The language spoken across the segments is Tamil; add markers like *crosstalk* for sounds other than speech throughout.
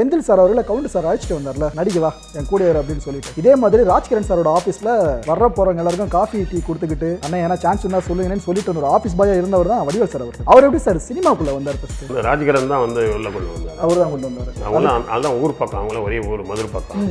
செந்தில் சார் அவர்களை கவுண்டர் சார் அழைச்சிட்டு வந்தார்ல நடிகவா என் கூட அப்படின்னு சொல்லிட்டு. இதே மாதிரி ராஜ்கிரண் சாரோட ஆஃபீஸில் வர்ற போகிறவங்க எல்லாருக்கும் காஃபி டீ கொடுத்துக்கிட்டு அண்ணா ஏன்னா சான்ஸ் இருந்தால் சொல்லுங்கன்னு சொல்லிட்டு ஒரு ஆஃபீஸ் பாயா இருந்தவர் தான் வடிவேல் சார் அவர். அவர் எப்படி சார் சினிமாக்குள்ளே வந்தார் ஃபஸ்ட்டு ராஜகிரண் தான் வந்து உள்ள கொண்டு வந்தார். அவர் தான் கொண்டு வந்தார். அவங்களாம் அதுதான் ஊர் பக்கம் அவங்கள ஒரே ஊர் மதுரை பக்கம்.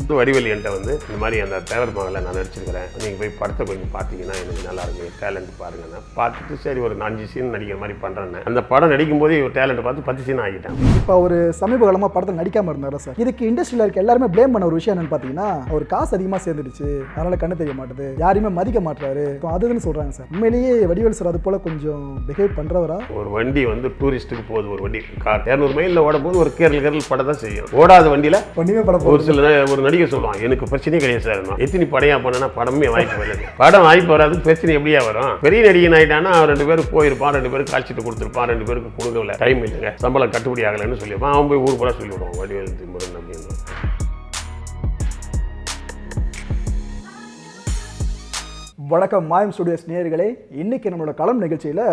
வந்து வடிவேலி என்கிட்ட வந்து இந்த மாதிரி அந்த தேவர் மகளை நான் நடிச்சிருக்கிறேன். நீங்கள் போய் படத்தை கொஞ்சம் பார்த்தீங்கன்னா எனக்கு நல்லா இருக்கு டேலண்ட் பாருங்கன்னா பார்த்துட்டு சரி ஒரு அஞ்சு சீன் நடிக்கிற மாதிரி பண்ணுறேன் அந்த படம் நடிக்கும் போதே ஒரு டேலண்ட் பார்த்து பத்து சீன் ஆகிட்டேன். இப்போ அவர் சமீப காலமாக படத்தில் நடிக்காம இருந்தார் சார்? இதுக்கு இண்டஸ்ட்ரியில் இருக்க எல்லாருமே ப்ளேம் பண்ண ஒரு விஷயம் என்னன்னு பார்த்தீங்கன்னா அவர் காசு அதிகமாக சேர்ந்துடுச்சு. அதனால கண்ணு தெரிய மாட்டுது. யாரையுமே மதிக்க மாட்டாரு இப்போ அதுன்னு சொல்கிறாங்க சார். உண்மையிலேயே வடிவேல் சார் அது போல கொஞ்சம் பிஹேவ் பண்ணுறவரா ஒரு வண்டி வந்து டூரிஸ்ட்டுக்கு போகுது. ஒரு வண்டி. கார் இரநூறு மைலில் ஓடும் போது ஒரு கேரள் கேரள் படம் தான் செய்யும். ஓடாத வண்டியில் ஒன்றுமே படம் ஒரு சில ஒரு நடிகை சொல்லுவான் எனக்கு பிரச்சனையே கிடையாது சார். எத்தனை படையா பண்ணனா படமே வாய்ப்பு வருது படம் வாய்ப்பு வராது பிரச்சனை எப்படியா வரும்? பெரிய நடிகன் ஆயிட்டானா அவன் ரெண்டு பேரும் போயிருப்பான் ரெண்டு பேருக்கு காய்ச்சிட்டு கொடுத்துருப்பான் ரெண்டு பேருக்கு கொடுக்கல டைம் இல்லைங்க. சம்பளம் கட்டுப்படி ஆகலைன்னு சொல்லியிருப்பான். அவன் போய் ஊர் பூரா சொல்லிவிடுவான். வடிவேல் திமுருகன் அப்படின்னு வணக்கம் மாயம் ஸ்டுடியோஸ் நேயர்களே. இன்னைக்கு நம்மளோட களம் நிகழ்ச்சியில்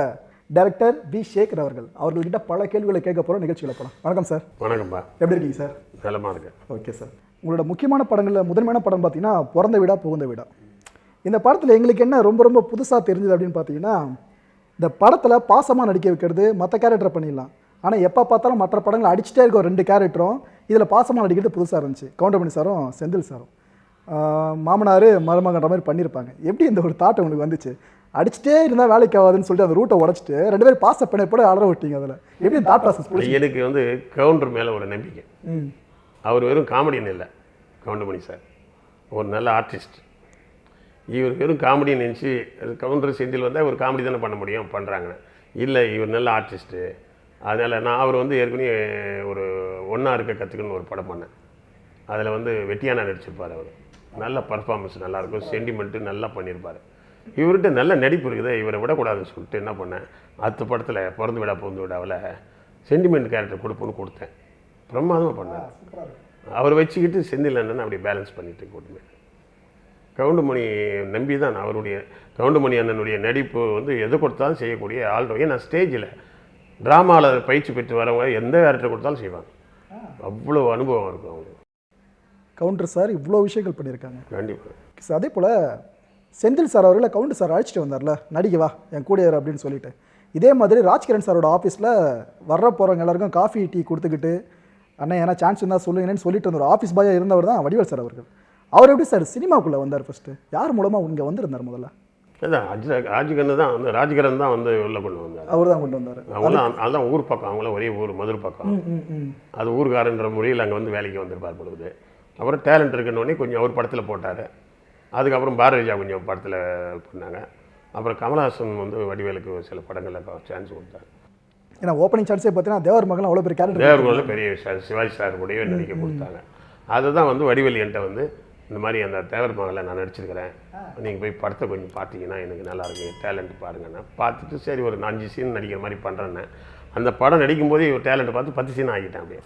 டைரக்டர் பி சேகர் அவர்கள். அவர்கள்கிட்ட பல கேள்விகளை கேட்க போகிறோம் நிகழ்ச்சியில் போகலாம் வணக்கம் சார். வணக்கம்பா எப்படி இருக்கீங்க சார்? நலமா இருக்கு ஓகே சார். உங்களோட முக்கியமான படங்களில் முதன்மையான படம் பார்த்தீங்கன்னா பிறந்த வீடா புகுந்த வீடா. இந்த படத்தில் எங்களுக்கு என்ன ரொம்ப ரொம்ப புதுசாக தெரிஞ்சது அப்படின்னு பார்த்தீங்கன்னா இந்த படத்தில் பாசமாக நடிக்க வைக்கிறது மற்ற கேரக்டரை பண்ணிடலாம். ஆனால் எப்போ பார்த்தாலும் மற்ற படங்களை அடிச்சுட்டே இருக்கும் ரெண்டு கேரக்டரும் இதில் பாசமாக நடிக்கிறது புதுசாக இருந்துச்சு. கவுண்டமணி சாரும் செந்தில் சாரும். மாமனார் மருமகன்ற மாதிரி பண்ணியிருப்பாங்க எப்படி இந்த ஒரு தாட் உங்களுக்கு வந்துச்சு? அடிச்சுட்டே இருந்தால் வேலைக்கு ஆகாதுன்னு சொல்லிட்டு அந்த ரூட்டை உடச்சிட்டு ரெண்டு பேரும் பாச பண்ண போட அலற விட்டீங்க அதில். எப்படி தாட் ப்ராசஸ் எனக்கு வந்து கவுண்டர் மேலே ஒரு நம்பிக்கை. அவர் வெறும் காமெடியன் இல்லை கவுண்டமணி சார் ஒரு நல்ல ஆர்டிஸ்ட் இவர் வெறும் காமெடி நினச்சி கவுண்டர் செந்தில் வந்தால் இவர் காமெடி தானே பண்ண முடியும்? பண்ணுறாங்க இல்லை இவர் நல்ல ஆர்டிஸ்ட்டு அதனால் நான் அவர் வந்து ஏற்கனவே ஒரு ஒன்றா இருக்க கற்றுக்கணும்னு ஒரு படம் பண்ணேன். அதில் வந்து வெட்டியானா நடிச்சிருப்பார் அவர். நல்ல பர்ஃபார்மன்ஸ் நல்லாயிருக்கும் சென்டிமெண்ட்டு நல்லா பண்ணியிருப்பார். இவர்கிட்ட நல்ல நடிப்பு இருக்குது. இவரை விடக்கூடாதுன்னு சொல்லிட்டு என்ன பண்ணேன்? அடுத்த படத்தில் பிறந்து விடா பிறந்து விடாவில் சென்டிமெண்ட் கேரக்டர் கொடுப்போன்னு கொடுத்தேன். பிரமாதமாக பண்ணார். அவர் வச்சுக்கிட்டு செந்தில் அண்ணன் அப்படி பேலன்ஸ் பண்ணிட்டு கூட்டுமே கவுண்டமணி நம்பி தான் நான் அவருடைய கவுண்டமணி அண்ணனுடைய நடிப்பு வந்து எது கொடுத்தாலும் செய்யக்கூடிய ஆள். ஏன்னா ஸ்டேஜில் ட்ராமாவில் பயிற்சி பெற்று வரவங்க எந்த கேரக்டர் கொடுத்தாலும் செய்வாங்க. அவ்வளோ அனுபவம் இருக்கும் அவங்களுக்கு. கவுண்டர் சார் இவ்வளோ விஷயங்கள் பண்ணியிருக்காங்க. கண்டிப்பாக அதே போல் செந்தில் சார் அவர்களை கவுண்டர் சார் அழைச்சிட்டு வந்தார்ல நடிகவா என் கூட இரு அப்படின்னு சொல்லிட்டு. இதே மாதிரி ராஜ்கிரண் சாரோட ஆஃபீஸில் வர்ற போகிறவங்க எல்லாருக்கும் காஃபி டீ கொடுத்துக்கிட்டு அண்ணா ஏன்னா சான்ஸ் இருந்தால் சொல்லுங்கன்னு சொல்லிட்டு ஒரு ஆஃபீஸ் பாயாக இருந்தவர் தான் வடிவேல் சார் அவர்கள். அவர் எப்படி சார் சினிமாக்குள்ளே வந்தார் ஃபஸ்ட்டு யார் மூலமாக இங்கே வந்திருந்தார் முதல்ல? அதான் அஜ் ராஜகரன் தான் வந்து ராஜகரன் தான் வந்து உள்ள கொண்டு வந்தார். அவர் தான் கொண்டு வந்தார். அவங்களாம் அதுதான் ஊர் பக்கம் அவங்கள ஒரே ஊர் மதுரை பக்கம். அது ஊர்காரன்ற முறையில் அங்கே வந்து வேலைக்கு வந்திருப்பார் பொழுது. அப்புறம் டேலண்ட் இருக்குன்னொடனே கொஞ்சம் அவர் படத்தில் போட்டார். அதுக்கப்புறம் பாரதிஜா கொஞ்சம் படத்தில் பண்ணாங்க. அப்புறம் கமலஹாசன் வந்து வடிவேலுக்கு சில படங்களில் சான்ஸ் கொடுத்தார். ஏன்னா ஓப்பனிங் சான்ஸே பார்த்தீங்கன்னா தேவர் மகன் அவ்வளோ பெரிய கேரக்டர் தேவர்களில் பெரிய ச- சிவாஜி சார் கூடயே நடிக்க கொடுத்தாங்க. அதுதான் வந்து வடிவேலு என்கிட்ட வந்து இந்த மாதிரி அந்த தேவர் மகளை நான் நடிச்சிருக்கிறேன். நீங்கள் போய் படத்தை கொஞ்சம் பார்த்தீங்கன்னா எனக்கு நல்லா இருக்கு. டேலண்ட் பாருங்கண்ணா பார்த்துட்டு சரி ஒரு அஞ்சு சீன் நடிக்கிற மாதிரி பண்ணுறேன்னு அந்த படம் நடிக்கும் போதே ஒரு டேலண்ட் பார்த்து பத்து சீன் ஆகிட்டேன் அப்படியே.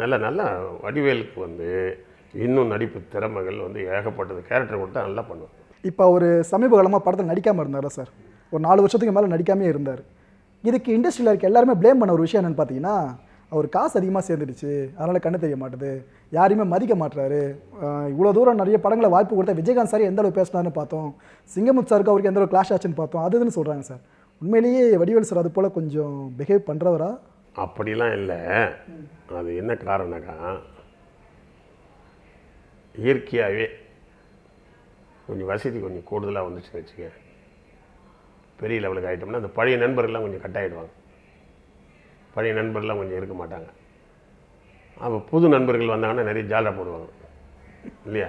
நல்ல நல்ல வடிவேலுக்கு வந்து இன்னும் நடிப்பு திறமைகள் வந்து ஏகப்பட்டது. கேரக்டர் கொடுத்தா நல்லா பண்ணுவேன் இப்போ அவர் சமீப காலமாக படத்தில் நடிக்காமல் இருந்தாரா சார்? ஒரு நாலு வருஷத்துக்கு மேலே நடிக்காமே இருந்தார். இதுக்கு இண்டஸ்ட்ரியில் இருக்க எல்லாருமே ப்ளேம் பண்ண ஒரு விஷயம் என்னன்னு பார்த்தீங்கன்னா அவர் காசு அதிகமாக சேர்ந்துடுச்சு. அதனால் கண்ணு தெரிய மாட்டுது. யாரையுமே மதிக்க மாட்டுறாரு இவ்வளோ தூரம் நிறைய படங்களை வாய்ப்பு கொடுத்தா விஜயகாந்த் சார் எந்த அளவு பேசினார்னு பார்த்தோம். சிங்கமுத் சாருக்கு அவருக்கு எந்த அளவு கிளாஷ் ஆச்சுன்னு பார்த்தோம். அது இதுன்னு சொல்கிறாங்க சார். உண்மையிலேயே வடிவேல் சார் அது போல் கொஞ்சம் பிஹேவ் பண்ணுறவரா அப்படிலாம் இல்லை. அது என்ன காரணம்னாக்கா இயற்கையாகவே கொஞ்சம் வசதி கொஞ்சம் கூடுதலாக வந்துச்சுன்னு வச்சுக்க பெரிய லெவலுக்கு ஆகிட்டோம்னா அந்த பழைய நண்பர்கள்லாம் கொஞ்சம் கட் ஆகிடுவாங்க பழைய நண்பர்கள்லாம் கொஞ்சம் இருக்க மாட்டாங்க. அப்போ புது நண்பர்கள் வந்தாங்கன்னா நிறைய ஜாலரா போடுவாங்க. இல்லையா?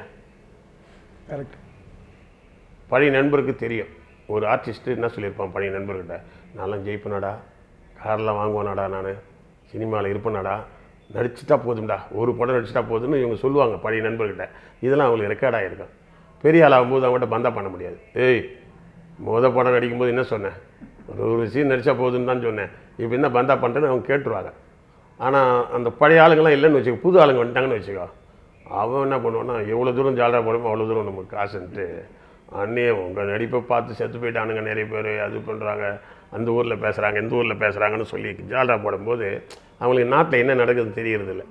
கரெக்ட் பழைய நண்பருக்கு தெரியும். ஒரு ஆர்டிஸ்ட்டு என்ன சொல்லியிருப்பான் பழைய நண்பர்கிட்ட? நான்லாம் ஜெயிப்பேனாடா. கார்லாம் வாங்குவேனாடா நான். சினிமாவில் இருப்பேனாடா. நடிச்சிட்டா போதும்டா. ஒரு படம் நடிச்சிட்டா போதும்னு இவங்க சொல்லுவாங்க பழைய நண்பர்கிட்ட. இதெல்லாம் அவங்களுக்கு ரெக்கார்ட் ஆகிருக்கும் பெரிய ஆள் ஆகும்போது அவங்ககிட்ட பந்தா பண்ண முடியாது. ஏய் முத படம் நடிக்கும்போது என்ன சொன்னேன் ஒரு ஒரு சீன் நடிச்சா போதும்னு தான் சொன்னேன். இப்போ என்ன பந்தா பண்ணுறேன்னு அவங்க கேட்டுருவாங்க. ஆனால் அந்த பழைய ஆளுங்கெல்லாம் இல்லைன்னு வச்சுக்கோ புது ஆளுங்க வந்துட்டாங்கன்னு வச்சுக்கோ அவன் என்ன பண்ணுவான்னா எவ்வளோ தூரம் ஜாலராக போடுமோ அவ்வளோ தூரம் நமக்கு காசுன்ட்டு அண்ணே உங்கள் நடிப்பை பார்த்து செத்து போயிட்டானுங்க நிறைய பேர் அது பண்ணுறாங்க அந்த ஊரில் பேசுகிறாங்க இந்த ஊரில் பேசுகிறாங்கன்னு சொல்லி ஜால்ரா போடும்போது அவங்களுக்கு நாட்டில் என்ன நடக்குதுன்னு தெரியறதில்ல.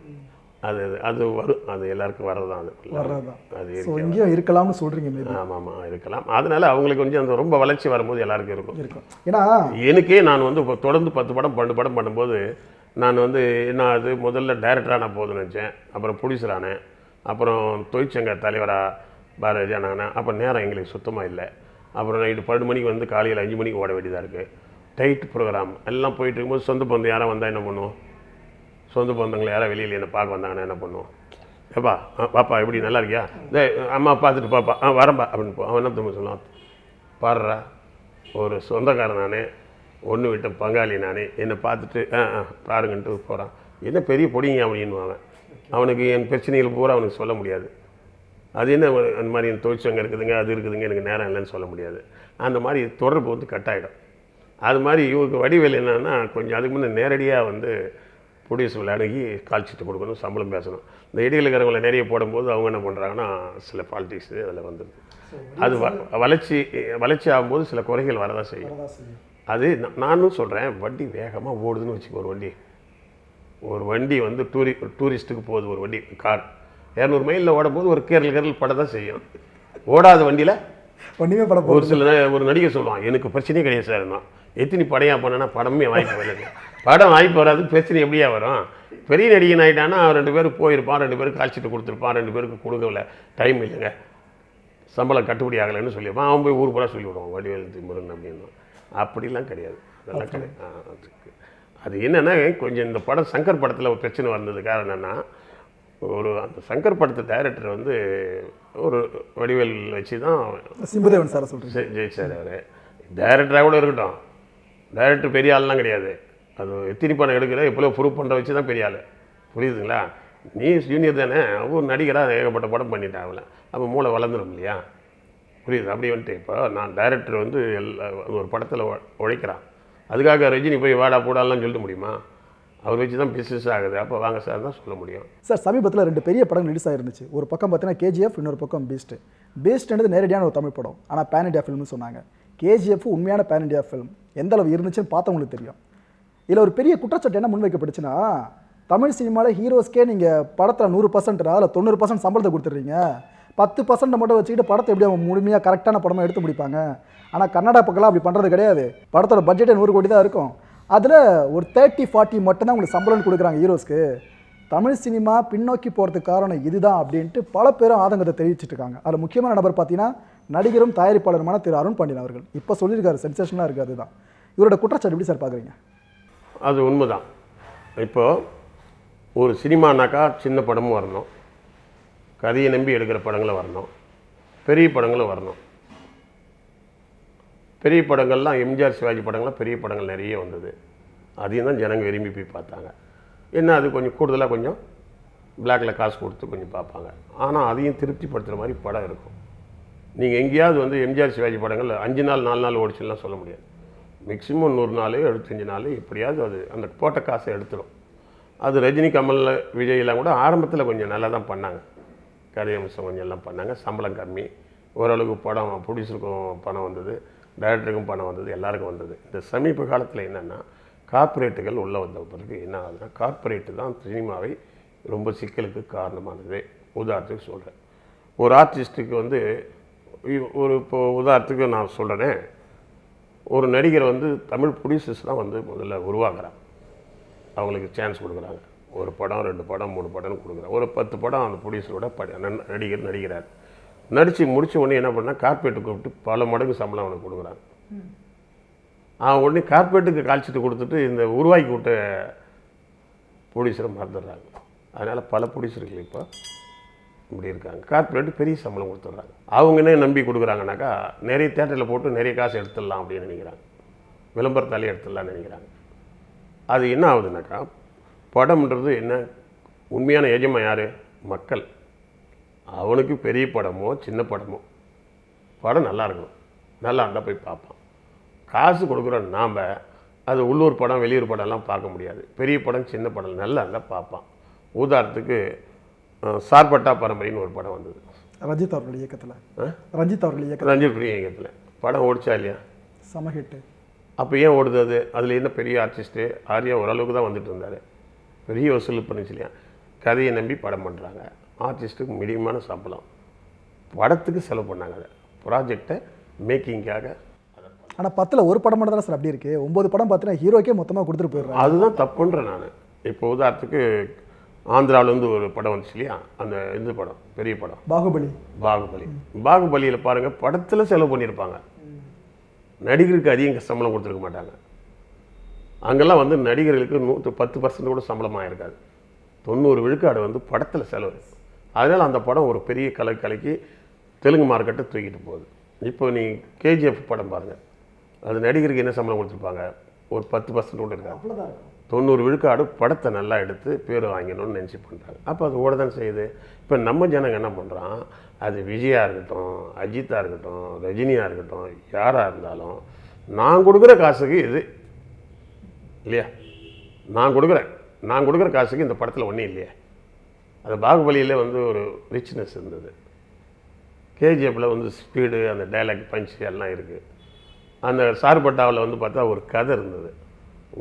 அது அது வரும் அது எல்லாருக்கும் வர்றதான் அது. வர்றதுதான். அது இங்கேயும் இருக்கலாம்னு சொல்றீங்க மேபி ஆமாம் ஆமாம் இருக்கலாம். அதனால அவங்களுக்கு கொஞ்சம் அந்த ரொம்ப வளர்ச்சி வரும்போது எல்லாருக்கும் இருக்கும். இருக்கும். ஏன்னா எனக்கே நான் வந்து இப்போ தொடர்ந்து பத்து படம் பன்னெண்டு படம் பண்ணும்போது நான் வந்து என்ன அது முதல்ல டைரக்டராக நான் போதும்னு நினச்சேன். அப்புறம் ப்ரொடியூசர் ஆனேன். அப்புறம் தொழிற்சங்க தலைவராக பாரதி ஆனானேன் அப்போ நேரம் எங்களுக்கு சுத்தமாக இல்லை. அப்புறம் நைட்டு பன்னெண்டு மணிக்கு வந்து காலையில் அஞ்சு மணிக்கு ஓட வேண்டியதாக இருக்குது டைட் ப்ரோக்ராம் எல்லாம் போயிட்டு இருக்கும்போது சொந்த பந்தம் யாராவது வந்தால் என்ன பண்ணுவோம்? சொந்த பந்தங்களை யாராவது வெளியில் என்ன பார்க்க வந்தாங்கன்னா என்ன பண்ணுவோம்? ஏப்பா பாப்பா எப்படி? நல்லா இருக்கியா? டே அம்மா பார்த்துட்டு பாப்பா ஆ வரம்பா அப்படின்னு போ. அவன் என்ன திரும்ப சொல்லுவான்? பாடுறா ஒரு சொந்தக்காரன் நானே ஒன்று விட்ட பங்காளி நானே என்னை பார்த்துட்டு ஆ ஆ பாருங்கன்ட்டு போகிறான் என்ன பெரிய பொடிங்க அப்படின்னு அவன். அவனுக்கு என் பிரச்சனைகள் பூரா அவனுக்கு சொல்ல முடியாது. அது என்ன ஒரு- அந்த மாதிரி என் தொழிற்சங்கம் இருக்குதுங்க அது இருக்குதுங்க எனக்கு நேரம் இல்லைன்னு சொல்ல முடியாது. அந்த மாதிரி தொடர்பு வந்து கட் ஆகிடும் அது மாதிரி இவருக்கு வடிவேல் என்னென்னா கொஞ்சம் அதுக்கு முன்னே நேரடியாக வந்து ப்ரொடியூசர் அணுகி கால்ச்சிட்டு கொடுக்கணும் சம்பளம் பேசணும். இந்த இடையில இருக்கிறவங்களை நிறைய போடும்போது அவங்க என்ன பண்ணுறாங்கன்னா சில பாலிடிக்ஸ் அதில் வந்துடுது அது வ- வளர்ச்சி வளர்ச்சி ஆகும்போது சில குறைகள் வரதான் செய்யும். அது நானும் சொல்கிறேன் வண்டி வேகமாக ஓடுதுன்னு வச்சுக்கோ ஒரு வண்டி. ஒரு வண்டி வந்து டூரி டூரிஸ்ட்டுக்கு போகுது ஒரு வண்டி கார். இரநூறு மைலில் ஓடும்போது ஒரு கேரள் கேரள் பட தான் செய்யும். ஓடாத வண்டியில் ஒன்றுமே பட ஒரு சில ஒரு நடிகை சொல்லுவான் எனக்கு பிரச்சனையே கிடையாது சார் நான் எத்தனை படையா பண்ணனா படமே வாய்ப்பு வரல படம் வாய்ப்பு வராது பிரச்சனை எப்படியா வரும்? பெரிய நடிகன் ஆகிட்டானா அவன் ரெண்டு பேருக்கு போயிருப்பான் ரெண்டு பேருக்கு காய்ச்சிட்டு கொடுத்துருப்பான் ரெண்டு பேருக்கு கொடுக்கல. டைம் இல்லைங்க. சம்பளம் கட்டுப்படி ஆகலைன்னு சொல்லியிருப்பான். அவன் போய் ஊர் பூரா சொல்லி விடுவான் வடிவேல் முருகன் அப்படின்னு. அப்படிலாம் கிடையாது. அதெல்லாம் கிடையாது. அது என்னன்னா கொஞ்சம் இந்த படம் சங்கர் படத்தில் ஒரு பிரச்சனை வந்தது. காரணம் என்னன்னா ஒரு அந்த சங்கர் படத்து டைரக்டர் வந்து ஒரு வடிவேல் வச்சு தான் சிம்புதேவன் சார் ஜெய் ஜெயிச்சார் அவர். டைரக்டராக கூட இருக்கட்டும். டைரக்டர் பெரிய ஆள்லாம் கிடையாது. அது எத்தனி படம் எடுக்கிற எப்போ ப்ரூவ் பண்ணுற வச்சு தான் பெரிய ஆள். புரியுதுங்களா? நீ ஜூனியர் தானே ஒரு நடிகராக ஏகப்பட்ட படம் பண்ணிட்டேன் அவளை. அப்போ மூளை வளர்ந்துடும் இல்லையா? புரியுது அப்படி வந்துட்டு இப்போ நான் டைரக்டர் வந்து எல்லா ஒரு படத்தில் உழைக்கிறான் அதுக்காக ரஜினி போய் வாடா போடாலாம் சொல்ல முடியுமா? அவர் வச்சு தான் பிஸ்னஸ் ஆகுது. அப்போ வாங்க சார் தான் சொல்ல முடியும். சார் சமீபத்தில் ரெண்டு பெரிய படம் ரிலீஸ் ஆயிருந்துச்சு. ஒரு பக்கம் பார்த்தீங்கன்னா கேஜிஎஃப் இன்னொரு பக்கம் பீஸ்ட் பீஸ்ட்ன்றது நேரடியான ஒரு தமிழ் படம். ஆனால் பேன் இண்டியா ஃபிலிம்னு சொன்னாங்க. கேஜிஎஃப் உண்மையான பேன் இண்டியா ஃபிலிம் எந்த அளவு இருந்துச்சுன்னு பார்த்தவங்களுக்கு தெரியும். இதில் ஒரு பெரிய குற்றச்சாட்டு என்ன முன்வைக்கப்படுச்சுன்னா தமிழ் சினிமாவில் ஹீரோஸ்க்கே நீங்கள் படத்தில் நூறு பர்சன்ட் அதில் தொண்ணூறு பர்சன்ட் சம்பளத்தை கொடுத்துட்றீங்க. பத்து பர்சன்ட் மட்டும் வச்சுக்கிட்டு படத்தை எப்படி அவங்க முழுமையாக கரெக்டான படமாக எடுத்து முடிப்பாங்க? ஆனால் கன்னடா பக்கம்லாம் அப்படி பண்ணுறது கிடையாது. படத்தோட பட்ஜெட்டே நூறு கோடி தான் இருக்கும். அதில் ஒரு தேர்ட்டி ஃபார்ட்டி மட்டும்தான் உங்களுக்கு சம்பளம் கொடுக்குறாங்க ஹீரோஸ்க்கு. தமிழ் சினிமா பின்னோக்கி போகிறதுக்கு காரணம் இதுதான் அப்படின்ட்டு பல பேரும் ஆதங்கத்தை தெரிவிச்சிட்டு இருக்காங்க. அதில் முக்கியமான நபர் பார்த்தீங்கன்னா நடிகரும் தயாரிப்பாளருமான திரு அருண் பாண்டியன் அவர்கள். இப்போ சொல்லியிருக்காரு சென்சேஷனாக இருக்குது அதுதான். இவரோட குற்றச்சாட்டு எப்படி சார் பார்க்குறீங்க அது உண்மைதான். இப்போது ஒரு சினிமானாக்கா சின்ன படமும் வரணும். கதையை நம்பி எடுக்கிற படங்களும் வரணும். பெரிய படங்களும் வரணும். பெரிய படங்கள்லாம் எம்ஜிஆர் சிவாஜி படங்கள்லாம் பெரிய படங்கள் நிறைய வந்தது. அதையும் தான் ஜனங்க விரும்பி போய் பார்த்தாங்க. என்ன அது கொஞ்சம் கூடுதலாக கொஞ்சம் பிளாக்ல காசு கொடுத்து கொஞ்சம் பார்ப்பாங்க. ஆனால் அதையும் திருப்திப்படுத்துகிற மாதிரி படம் இருக்கும். நீங்கள் எங்கேயாவது வந்து எம்ஜிஆர் சிவாஜி படங்கள் அஞ்சு நாள் நாலு நாள் ஓடிச்சுலாம் சொல்ல முடியாது. மேக்ஸிமம் நூறு நாள் எழுபத்தஞ்சி நாள் எப்படியாவது அது அந்த போட்ட காசை எடுத்துடும் அது ரஜினி கமலில் விஜய் எல்லாம் கூட ஆரம்பத்தில் கொஞ்சம் நல்லா தான் பண்ணாங்க. கதை அம்சம் கொஞ்சம் எல்லாம் பண்ணாங்க. சம்பளம் கம்மி. ஓரளவுக்கு படம் ப்ரொடியூசருக்கும் பணம் வந்தது. டைரக்டருக்கும் பணம் வந்தது. எல்லாருக்கும் வந்தது. இந்த சமீப காலத்தில் என்னென்னா கார்ப்பரேட்டுகள் உள்ளே வந்த பிறகு என்ன ஆகுதுன்னா கார்ப்பரேட்டு தான் சினிமாவை ரொம்ப சிக்கலுக்கு காரணமானது. உதாரணத்துக்கு சொல்கிறேன் ஒரு ஆர்டிஸ்ட்டுக்கு வந்து ஒரு இப்போ உதாரணத்துக்கு நான் சொல்கிறேன் ஒரு நடிகர் வந்து தமிழ் ப்ரொடியூசர்ஸ் தான் வந்து முதல்ல உருவாக்குறாங்க அவங்களுக்கு சான்ஸ் கொடுக்குறாங்க. ஒரு படம் ரெண்டு படம் மூணு படம்னு கொடுக்குறாங்க. ஒரு பத்து படம் அந்த ப்ரொடியூசரோட பட நடிகர் நடிக்கிறார். நடித்து முடிச்ச உடனே என்ன பண்ணால் கார்பரேட்டு கூப்பிட்டு பல மடங்கு சம்பளம் அவனுக்கு கொடுக்குறாங்க. அவன் உடனே கார்பரேட்டுக்கு காய்ச்சிட்டு கொடுத்துட்டு இந்த உருவாக்கி விட்ட ப்ரொடியூசரை மறந்துடுறாங்க. அதனால் பல ப்ரொடியூசர்கள் இப்போ இப்படி இருக்காங்க கார்பரேட் பெரிய சம்பளம் கொடுத்துட்றாங்க. அவங்க என்ன நம்பி கொடுக்குறாங்கனாக்கா நிறைய தேட்டரில் போட்டு நிறைய காசு எடுத்துடலாம் அப்படின்னு நினைக்கிறாங்க. விளம்பரத்தாலே எடுத்துடலாம்னு நினைக்கிறாங்க. அது என்ன ஆகுதுனாக்கா படம்ன்றது என்ன உண்மையான எஜமா யார்? மக்கள். அவனுக்கு பெரிய படமோ சின்ன படமோ. படம் நல்லா இருக்கணும். நல்லா இருந்தால் போய் பார்ப்பான். காசு கொடுக்குற நாம் அது உள்ளூர் படம் வெளியூர் படம்லாம் பார்க்க முடியாது. பெரிய படம் சின்ன படம் நல்லா இருந்தால் பார்ப்பான். உதாரணத்துக்கு சார்பட்டா பரம்பரைன்னு ஒரு படம் வந்தது. ரஞ்சித் அவர்கள் இயக்கத்தில்? ரஞ்சித் அவர்கள் இயக்கத்தில். ரஞ்சித் இயக்கத்தில். படம் ஓடிச்சா இல்லையா? செம ஹிட்டு அப்போ ஏன் ஓடுது அது? அதில் என்ன பெரிய ஆர்டிஸ்ட்டு ஆர்யா ஓரளவுக்கு தான் வந்துட்டு இருந்தார். பெரிய வசூல் பண்ணுச்சு இல்லையா? கதையை நம்பி படம் பண்ணுறாங்க ஆர்டிஸ்ட்டுக்கு மீடியமான சம்பளம். படத்துக்கு செலவு பண்ணாங்க அதை. ப்ராஜெக்டை மேக்கிங்காக ஆனால் பத்தில் ஒரு படம் மட்டும் தான் சார் அப்படி இருக்கு. ஒன்பது படம் பார்த்தீங்கன்னா ஹீரோக்கே மொத்தமாக கொடுத்துட்டு போயிடுறாங்க அதுதான் தப்புன்றேன் நான். இப்போ உதாரணத்துக்கு ஆந்திராவிலேருந்து ஒரு படம் வந்துச்சு இல்லையா? அந்த இந்த படம் பெரிய படம். பாகுபலி. பாகுபலி. பாகுபலியில் பாருங்கள் படத்தில் செலவு பண்ணியிருப்பாங்க. நடிகருக்கு அதிகம் சம்பளம் கொடுத்துருக்க மாட்டாங்க. அங்கெல்லாம் வந்து நடிகர்களுக்கு நூற்று பத்து பர்சன்ட் கூட சம்பளமாக இருக்காது தொண்ணூறு விழுக்காடு வந்து படத்தில் செலவு. அதனால் அந்த படம் ஒரு பெரிய கலை கலைக்கு தெலுங்கு மார்க்கெட்டை தூக்கிட்டு போகுது. இப்போ நீ கேஜிஎஃப் படம் பாருங்கள் அது நடிகருக்கு என்ன சம்பளம் கொடுத்துருப்பாங்க? ஒரு பத்து பர்சன்ட் கூட இருக்காது. தொண்ணூறு விழுக்காடு படத்தை நல்லா எடுத்து பேர் வாங்கணும்னு நினச்சி பண்ணுறாங்க அப்போ அது ஓட தான் செய்யுது. இப்போ நம்ம ஜனங்க என்ன பண்ணுறான் அது விஜயா இருக்கட்டும் அஜித்தாக இருக்கட்டும் ரஜினியாக இருக்கட்டும் யாராக இருந்தாலும் நான் கொடுக்குற காசுக்கு இது இல்லையா? நான் கொடுக்குறேன். நான் கொடுக்குற காசுக்கு இந்த படத்தில் ஒன்றும் இல்லையா? அது பாகுபலியில் வந்து ஒரு ரிச்னஸ் இருந்தது. கேஜிஎஃப்பில் வந்து ஸ்பீடு அந்த டைலாக் பஞ்ச் எல்லாம் இருக்குது அந்த சார்பட்டாவில் வந்து பார்த்தா ஒரு கதை இருந்தது.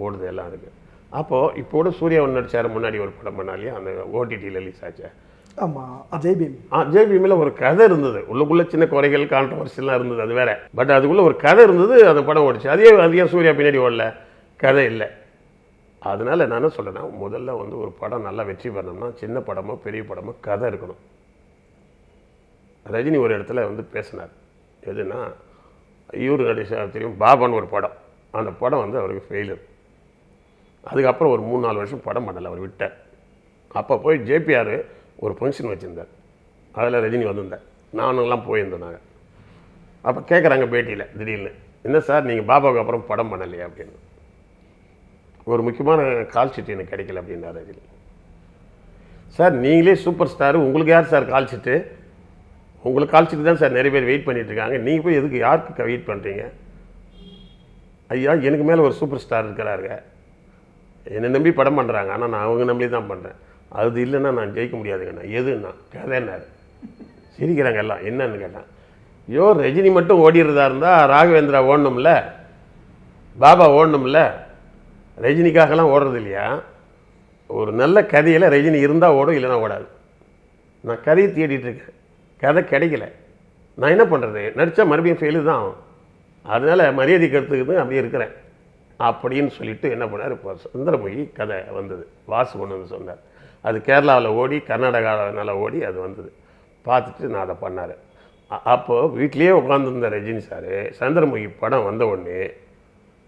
ஓடுது எல்லாம் இருக்குது அப்போது இப்போ கூட சூர்யா ஒன்று நடிச்சார் முன்னாடி ஒரு படம் பண்ணாலே அந்த ஓடிடியில் ரிலீஸ் ஆச்சு. ஆமாம் அஜய் பீம் ஆ ஜேபிஎம்மில் ஒரு கதை இருந்தது. உள்ளுக்குள்ளே சின்ன குறைகள் கான்ட்ரவர்சிலாம் இருந்தது அது வேற. பட் அதுக்குள்ளே ஒரு கதை இருந்தது அந்த படம் ஓடிச்சு. அதே அதிகம் சூர்யா பின்னாடி ஓடல. கதை இல்லை. அதனால நான் என்ன சொல்கிறேன்னா முதல்ல வந்து ஒரு படம் நல்லா வெற்றி பெறணும்னா சின்ன படமோ பெரிய படமோ கதை இருக்கணும். ரஜினி ஒரு இடத்துல வந்து பேசினார். எதுனா இவர் நடிச்ச தெரியும் பாபான்னு ஒரு படம். அந்த படம் வந்து அவருக்கு ஃபெயிலியர் அதுக்கப்புறம் ஒரு மூணு நாலு வருஷம் படம் பண்ணலை அவர் விட்டார் அப்போ போய் ஜேபிஆர் ஒரு ஃபங்க்ஷன் வச்சுருந்தார். அதில் ரஜினி வந்திருந்தார். நானுங்கெல்லாம் போயிருந்தோம் நாங்கள் அப்போ கேட்குறாங்க பேட்டியில் திடீர்னு என்ன சார் நீங்கள் பாபாவுக்கு அப்புறம் படம் பண்ணலையா? அப்படின்னு. ஒரு முக்கியமான கால் சீட்டு எனக்கு கிடைக்கல அப்படின்னாரு ரஜினி. சார் நீங்களே சூப்பர் ஸ்டார் உங்களுக்கு யார் சார் கால் சீட்டு உங்களுக்கு கால் சீட்டு தான் சார் நிறைய பேர் வெயிட் பண்ணிகிட்ருக்காங்க இருக்காங்க. நீங்கள் போய் எதுக்கு யாருக்கு வெயிட் பண்ணுறீங்க ஐயா எனக்கு மேலே ஒரு சூப்பர் ஸ்டார் இருக்கிறாருங்க. என்னை நம்பி படம் பண்ணுறாங்க ஆனால் நான் அவங்க நம்பி தான் பண்ணுறேன் அது இல்லைன்னா நான் ஜெயிக்க முடியாதுங்கண்ணா. எதுண்ணா கதைன்னாரு. சிரிக்கிறாங்க எல்லாம். என்னன்னு கேட்டேன் ஐயோ ரஜினி மட்டும் ஓடிடுறதா இருந்தால் ராகவேந்திரா ஓடணும்ல? பாபா ஓடணும்ல? ரஜினிக்காகலாம் ஓடுறது இல்லையா? ஒரு நல்ல கதையில் ரஜினி இருந்தால் ஓடும் இல்லைன்னா ஓடாது. நான் கதையை தேடிட்டு இருக்கேன். கதை கிடைக்கல. நான் என்ன பண்ணுறது நடித்தா மறுபடியும் ஃபெயிலு தான் ஆகும். அதனால் மரியாதை கருத்துக்குன்னு அப்படியே இருக்கிறேன். அப்படின்னு சொல்லிட்டு என்ன பண்ணார்? இப்போ சுந்தரமுகி கதை வந்தது. வாசு கொண்டு வந்து சொன்னார். அது கேரளாவில் ஓடி கர்நாடகாவில் ஓடி அது வந்தது. பார்த்துட்டு நான் அதை பண்ணார். அப்போது வீட்லேயே உட்காந்துருந்த ரஜினி சார். சந்திரமுகி படம் வந்த உடனே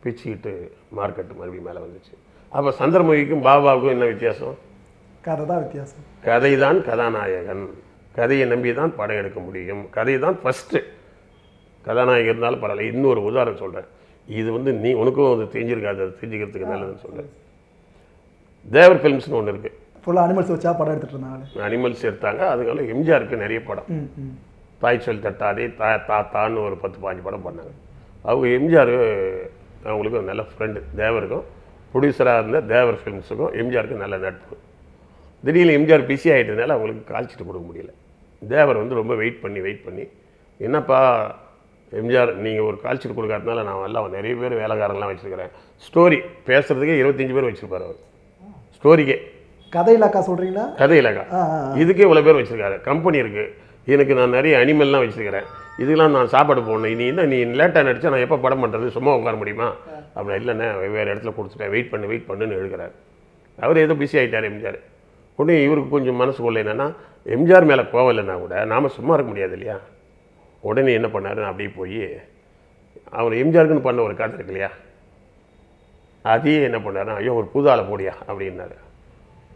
பிச்சுக்கிட்டு மார்க்கெட்டு மறுபடியும் மேலே வந்துச்சு. அப்போ சந்திரமுகிக்கும் பாபாவுக்கும் என்ன வித்தியாசம்? கதை தான் வித்தியாசம். கதை தான் கதாநாயகன். கதையை நம்பி தான் படம் எடுக்க முடியும். கதை தான் ஃபஸ்ட்டு கதாநாயகன் இருந்தாலும் பரவாயில்ல. இன்னொரு உதாரணம் சொல்கிறேன் இது வந்து நீ உனக்கும் அது தெரிஞ்சிருக்காது அது தெரிஞ்சுக்கிறதுக்கு நல்லதுன்னு சொல்கிறேன் தேவர் ஃபிலிம்ஸ்னு ஒன்று இருக்குது ஃபுல்லாக அனிமல்ஸ் வச்சா படம் எடுத்துட்டு இருந்தாங்க அனிமல்ஸ் எடுத்தாங்க அதுக்கால எம்ஜிஆருக்கு நிறைய படம். தாய் சொல் தட்டாதே தா தாத்தான்னு ஒரு பத்து பாஞ்சு படம் பண்ணாங்க. அவங்க எம்ஜிஆர் அவங்களுக்கு ஒரு நல்ல ஃப்ரெண்டு தேவருக்கும் ப்ரொடியூசராக இருந்த தேவர் ஃபிலிம்ஸுக்கும் எம்ஜிஆருக்கு நல்ல நட்பு. திடீர்னு எம்ஜிஆர் பிஸி ஆகிட்டதுனால அவங்களுக்கு கால்ச்சிட்டு கொடுக்க முடியல. தேவர் வந்து ரொம்ப வெயிட் பண்ணி வெயிட் பண்ணி என்னப்பா எம்ஜிஆர் நீங்கள் ஒரு கால்ச்சிட்டு கொடுக்காதனால நான் எல்லாம் நிறைய பேர் வேலைக்காரங்களாம் வச்சுருக்கிறேன். ஸ்டோரி பேசுகிறதுக்கே இருபத்தஞ்சி பேர் வச்சுருப்பார் அவர். ஸ்டோரிக்கே கதை இலாக்கா சொல்கிறீங்களா கதை இலக்கா. இதுக்கே இவ்வளோ பேர் வச்சிருக்காரு. கம்பெனி இருக்கு. எனக்கு நான் நிறைய அனிமல்லாம் வச்சிருக்கிறேன். இதுக்கெல்லாம் நான் சாப்பாடு போடணும். நீ என்ன நீ லேட்டாக நடிச்சா நான் எப்போ படம் பண்ணுறது சும்மா உட்கார முடியுமா? அப்படி இல்லைண்ணே வேறு இடத்துல கொடுத்துட்டேன். வெயிட் பண்ணு வெயிட் பண்ணுன்னு எழுதுறாரு. அவர் ஏதோ பிஸி ஆகிட்டார் எம்ஜிஆர். உடனே இவருக்கு கொஞ்சம் மனசுக்குள்ள என்னென்னா எம்ஜிஆர் மேலே கோவம் இல்லைன்னா கூட நாம் சும்மா இருக்க முடியாது இல்லையா? உடனே என்ன பண்ணாரு நான் அப்படியே போய் அவர் எம்ஜிஆருக்குன்னு பண்ண ஒரு கதை இருக்கு இல்லையா? அதையே என்ன பண்ணாருன்னா ஐயோ ஒரு புது ஆளை போடியா அப்படின்னாரு.